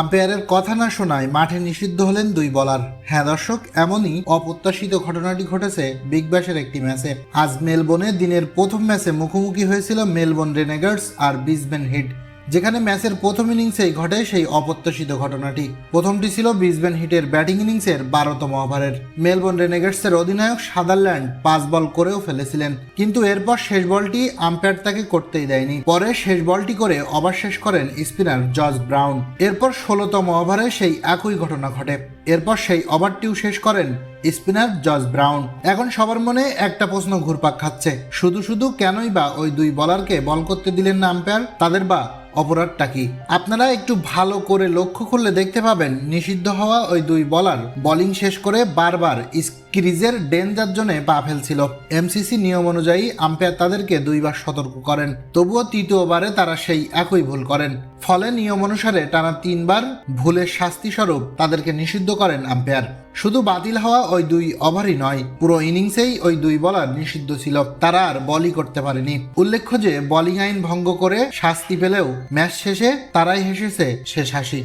আম্পায়ারের কথা না শোনায় মাঠে নিষিদ্ধ হলেন দুই বলার হ্যাঁ দর্শক, এমনই অপ্রত্যাশিত ঘটনাটি ঘটেছে বিগ ব্যাশের একটি ম্যাচে। আজ মেলবোর্নে দিনের প্রথম ম্যাচে মুখোমুখি হয়েছিল মেলবোর্ন রেনেগার্স আর বিসবেন হিট যেখানে ম্যাচের প্রথম ইনিংসেই ঘটে সেই অপ্রত্যাশিত ঘটনাটি। প্রথমটি ছিল ব্রিসবেন হিটের ব্যাটিং ইনিংসের বারোতম ওভারের। মেলবোর্ন রেনেগেটসের অধিনায়ক সাদারল্যান্ড পাঁচ বল করেও ফেলেছিলেন। কিন্তু এরপর শেষ বলটি আম্পায়ার তাকে করতেই দেয়নি। পরে শেষ বলটি করে ওভার শেষ করেন স্পিনার জর্জ ব্রাউন। এরপর ষোলোতম ওভারে সেই একই ঘটনা ঘটে। এরপর সেই ওভারটিও শেষ করেন স্পিনার জর্জ ব্রাউন। এখন সবার মনে একটা প্রশ্ন ঘুরপাক খাচ্ছে। শুধু শুধু কেনই বা ওই দুই বলারকে বল করতে দিলেন না আম্পায়ার? তাদের বা অপরাধটা কি? আপনারা একটু ভালো করে লক্ষ্য করলে দেখতে পাবেন নিষিদ্ধ হওয়া ওই দুই বলার বোলিং শেষ করে বারবার ক্রিজের ডেঞ্জার জোনে পা ফেলছিল। এমসিসি নিয়ম অনুযায়ী আম্পায়ার তাদেরকে দুইবার সতর্ক করেন। তবুও তৃতীয়বারে তারা সেই একই ভুল করেন। ফলে নিয়ম অনুসারে টানা তিনবার ভুলের শাস্তি স্বরূপ তাদেরকে নিষিদ্ধ করেন আম্পায়ার। শুধু বাতিল হওয়া ওই দুই ওভারই নয়, পুরো ইনিংসেই ওই দুই বলার নিষিদ্ধ ছিল। তারা আর বলই করতে পারেনি। উল্লেখ্য যে, বোলিং আইন ভঙ্গ করে শাস্তি পেলেও ম্যাচ শেষে তারাই হেসেছে শেষ হাসি।